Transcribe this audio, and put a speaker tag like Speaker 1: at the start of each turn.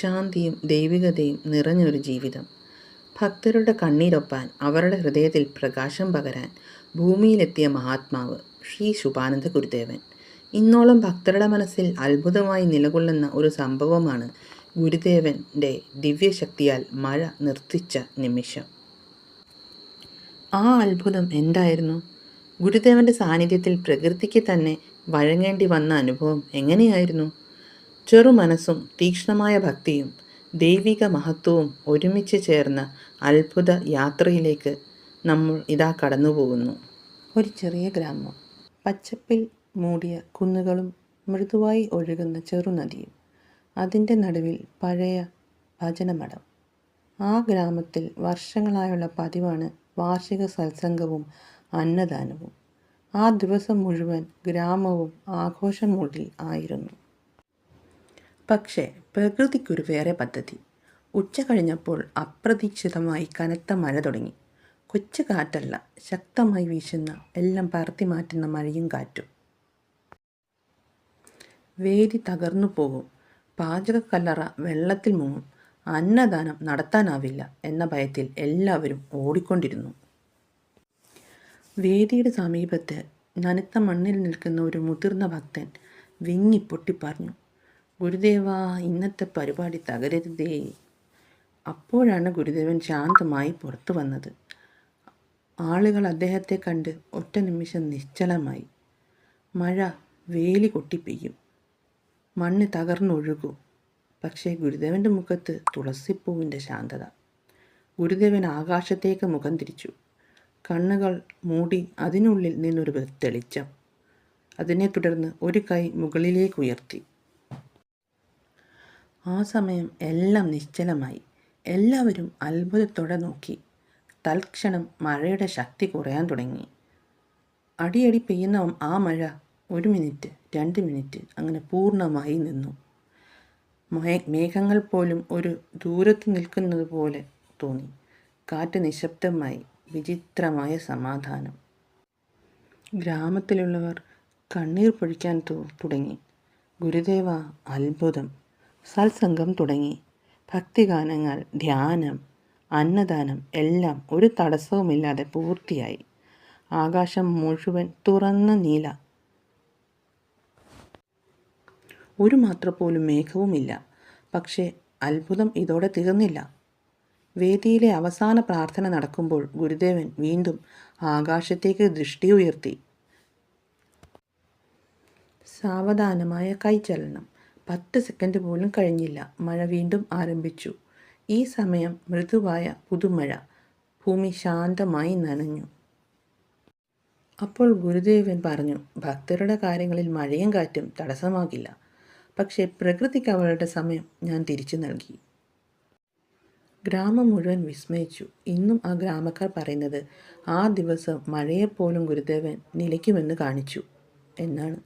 Speaker 1: ശാന്തിയും ദൈവികതയും നിറഞ്ഞൊരു ജീവിതം. ഭക്തരുടെ കണ്ണീരൊപ്പാൻ അവരുടെ ഹൃദയത്തിൽ പ്രകാശം പകരാൻ ഭൂമിയിലെത്തിയ മഹാത്മാവ് ശ്രീ ശുഭാനന്ദ ഗുരുദേവൻ. ഇന്നോളം ഭക്തരുടെ മനസ്സിൽ അത്ഭുതമായി നിലകൊള്ളുന്ന ഒരു സംഭവമാണ് ഗുരുദേവന്റെ ദിവ്യശക്തിയാൽ മഴ നിർത്തിച്ച നിമിഷം. ആ അത്ഭുതം എന്തായിരുന്നു? ഗുരുദേവന്റെ സാന്നിധ്യത്തിൽ പ്രകൃതിക്ക് തന്നെ വഴങ്ങേണ്ടി വന്ന അനുഭവം എങ്ങനെയായിരുന്നു? ചെറു മനസ്സും തീക്ഷ്ണമായ ഭക്തിയും ദൈവിക മഹത്വവും ഒരുമിച്ച് ചേർന്ന അത്ഭുത യാത്രയിലേക്ക് നമ്മൾ ഇതാ കടന്നുപോകുന്നു. ഒരു ചെറിയ ഗ്രാമം. പച്ചപ്പിൽ മൂടിയ കുന്നുകളും മൃദുവായി ഒഴുകുന്ന ചെറുനദിയും അതിന്റെ നടുവിൽ പഴയ ഭജനമഠം. ആ ഗ്രാമത്തിൽ വർഷങ്ങളായുള്ള പതിവാണ് വാർഷിക സത്സംഗവും അന്നദാനവും. ആ ദിവസം മുഴുവൻ ഗ്രാമവും ആഘോഷമൂടിൽ ആയിരുന്നു. പക്ഷേ പ്രകൃതിക്കൊരു വേറെ പദ്ധതി. ഉച്ച കഴിഞ്ഞപ്പോൾ അപ്രതീക്ഷിതമായി കനത്ത മഴ തുടങ്ങി. കൊച്ചു കാറ്റല്ല ശക്തമായി വീശുന്ന എല്ലാം പറത്തി മാറ്റുന്ന മഴയും കാറ്റും. വേദി തകർന്നു പോകും. പാചക കല്ലറ വെള്ളത്തിൽ മുങ്ങും. അന്നദാനം നടത്താനാവില്ല എന്ന ഭയത്തിൽ എല്ലാവരും ഓടിക്കൊണ്ടിരുന്നു. വേദിയുടെ സമീപത്ത് നനുത്ത മണ്ണിൽ നിൽക്കുന്ന ഒരു മുതിർന്ന ഭക്തൻ വിങ്ങി പൊട്ടിപ്പറഞ്ഞു. ഗുരുദേവ ഇന്നത്തെ പരിപാടി തകരരുതേ. അപ്പോഴാണ് ഗുരുദേവൻ ശാന്തമായി പുറത്തു വന്നത്. ആളുകൾ അദ്ദേഹത്തെ കണ്ട് ഒറ്റ നിമിഷം നിശ്ചലമായി. മഴ വേലി കൊട്ടിപ്പെയ്യും. മണ്ണ് തകർന്നൊഴുകും. പക്ഷേ ഗുരുദേവന്റെ മുഖത്ത് തുളസിപ്പൂവിന്റെ ശാന്തത. ഗുരുദേവൻ ആകാശത്തേക്ക് മുഖം തിരിച്ചു. കണ്ണുകൾ മൂടി അതിനുള്ളിൽ നിന്നൊരു തെളിച്ചം. അതിനെ തുടർന്ന് ഒരു കൈ മുകളിലേക്ക് ഉയർത്തി. ആ സമയം എല്ലാം നിശ്ചലമായി. എല്ലാവരും അത്ഭുതത്തോടെ നോക്കി. തൽക്ഷണം മഴയുടെ ശക്തി കുറയാൻ തുടങ്ങി. അടിയടി പെയ്യുന്ന ആ മഴ ഒരു മിനിറ്റ് രണ്ട് മിനിറ്റ് അങ്ങനെ പൂർണമായി നിന്നു. മേഘങ്ങൾ പോലും ഒരു ദൂരത്ത് നിൽക്കുന്നത് പോലെ തോന്നി. കാറ്റ് നിശബ്ദമായി വിചിത്രമായ സമാധാനം. ഗ്രാമത്തിലുള്ളവർ കണ്ണീർ പൊഴിക്കാൻ തുടങ്ങി. ഗുരുദേവ അത്ഭുതം. സത്സംഗം തുടങ്ങി. ഭക്തിഗാനങ്ങൾ ധ്യാനം അന്നദാനം എല്ലാം ഒരു തടസ്സവുമില്ലാതെ പൂർത്തിയായി. ആകാശം മുഴുവൻ തുറന്ന നീല. ഒരു മാത്ര പോലും മേഘവുമില്ല. പക്ഷേ അത്ഭുതം ഇതോടെ തീർന്നില്ല വേദിയിലെ അവസാന പ്രാർത്ഥന നടക്കുമ്പോൾ ഗുരുദേവൻ വീണ്ടും ആകാശത്തേക്ക് ദൃഷ്ടി ഉയർത്തി. സാവധാനമായ കൈചലനം. പത്ത് സെക്കൻഡ് പോലും കഴിഞ്ഞില്ല. മഴ വീണ്ടും ആരംഭിച്ചു. ഈ സമയം മൃദുവായ പുതുമഴ ഭൂമി ശാന്തമായി നനഞ്ഞു. അപ്പോൾ ഗുരുദേവൻ പറഞ്ഞു ഭക്തരുടെ കാര്യങ്ങളിൽ മഴയും കാറ്റും തടസ്സമാകില്ല. പക്ഷേ പ്രകൃതിക്ക് അവളുടെ സമയം ഞാൻ തിരിച്ചു നൽകി. ഗ്രാമം മുഴുവൻ വിസ്മയിച്ചു. ഇന്നും ആ ഗ്രാമക്കാർ പറയുന്നത് ആ ദിവസം മഴയെപ്പോലും ഗുരുദേവൻ നിലയ്ക്കുമെന്ന് കാണിച്ചു എന്നാണ്.